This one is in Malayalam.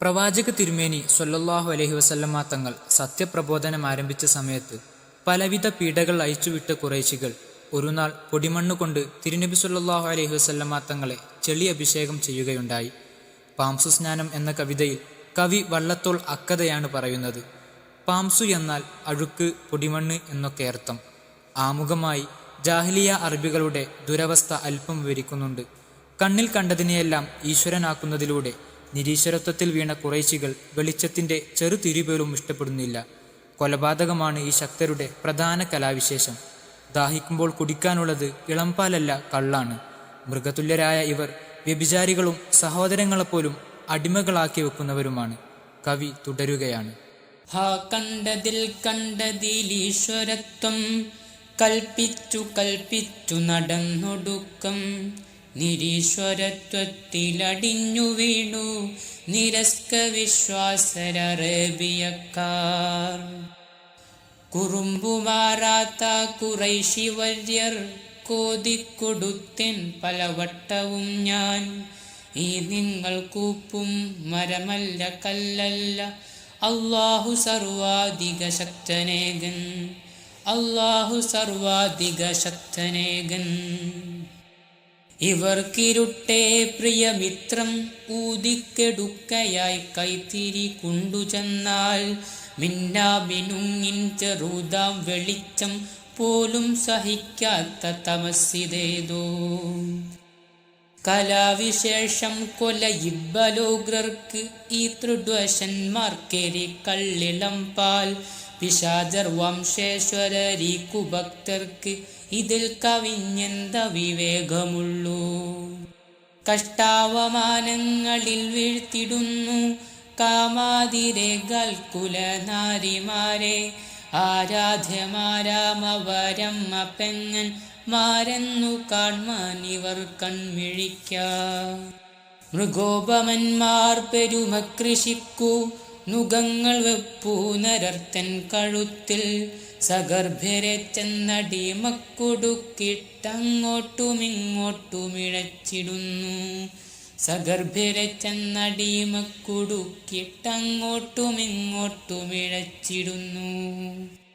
പ്രവാചക തിരുമേനി സൊല്ലാഹു അലഹി വസല്ലമ്മ തങ്ങൾ സത്യപ്രബോധനം ആരംഭിച്ച സമയത്ത് പലവിധ പീഡകൾ അയച്ചുവിട്ട കുറേശികൾ ഒരുനാൾ പൊടിമണ്ണ് കൊണ്ട് തിരുനബി സൊല്ലാഹു അലഹി വസല്ലമ്മ തങ്ങളെ ചെളി അഭിഷേകം ചെയ്യുകയുണ്ടായി. പാംസു സ്നാനം എന്ന കവിതയിൽ കവി വള്ളത്തോൾ അക്കഥയാണ് പറയുന്നത്. പാംസു എന്നാൽ അഴുക്ക് പൊടിമണ്ണ് എന്നൊക്കെ അർത്ഥം. ആമുഖമായി ജാഹ്ലിയ അറബികളുടെ ദുരവസ്ഥ അല്പം വിവരിക്കുന്നുണ്ട്. കണ്ണിൽ കണ്ടതിനെയെല്ലാം ഈശ്വരനാക്കുന്നതിലൂടെ നിരീശ്വരത്വത്തിൽ വീണ കുറേശികൾ വെളിച്ചത്തിന്റെ ചെറു തിരിപോലും ഇഷ്ടപ്പെടുന്നില്ല. കൊലപാതകമാണ് ഈ ശക്തരുടെ പ്രധാന കലാവിശേഷം. ദാഹിക്കുമ്പോൾ കുടിക്കാനുള്ളത് ഇളംപാലല്ല കള്ളാണ്. മൃഗതുല്യരായ ഇവർ വ്യഭിചാരികളും സഹോദരങ്ങളെപ്പോലും അടിമകളാക്കി വെക്കുന്നവരുമാണ്. കവി തുടരുകയാണ്. കണ്ടതിൽ കൽപ്പിച്ചു കൽപ്പിച്ചു നടന്നൊടുക്കം. നിരീശ്വരത്വത്തിലടിഞ്ഞു വീണു. നിരസ്ക വിശ്വാസരേബിയക്കാർ കുറുമ്പുമാറാത്ത കുറൈശിവര്യർ കോതിക്കൊടുത്തിൻ പലവട്ടവും ഞാൻ. ഈ നിങ്ങൾ കൂപ്പും മരമല്ല കല്ലല്ല. അള്ളാഹു സർവാധിക ശക്തനേകൻ. അള്ളാഹു സർവാധിക ശക്തനേകൻ. ഇവർക്കിരുട്ടേ പ്രിയമിത്രം ഊതിക്കെടുക്കയായി കൈത്തിരി കൊണ്ടുചെന്നാൽ മിന്നാമിനുങ്ങിൻ ചെറുതാം വെളിച്ചം പോലും സഹിക്കാത്ത തമസിതേതോ കലാവിശേഷം കൊല ഇബ്ബലോഗ്രർക്ക് ഈ തൃഡ്വശന്മാർക്കെരി കള്ളിളം പാൽ പിശാചർ വംശേശ്വരരി കുഭക്തർക്ക് ഇതിൽ കവിഞ്ഞെന്ത വിവേകമുള്ളൂ കഷ്ടാവമാനങ്ങളിൽ വീഴ്ത്തിടുന്നു കാമാതിരകൾ കുലനാരിമാരെ ആരാധ്യമാരാമവരമ്മ പെങ്ങൻ മാരെന്നു കാൺമാൻ ഇവർ കൺമിഴിക്ക. മൃഗോപമന്മാർ പെരുമ കൃഷിക്കു നുഖങ്ങൾ വെപ്പൂ നരർത്തൻ കഴുത്തിൽ. സഗർഭരെ ചെന്നടിമക്കുടുക്കിട്ടങ്ങോട്ടുമിങ്ങോട്ടുമിഴച്ചിടുന്നു സഗർഭരെ ചെന്നടിമക്കുടുക്കിട്ടങ്ങോട്ടുമിങ്ങോട്ടുമിഴച്ചിടുന്നു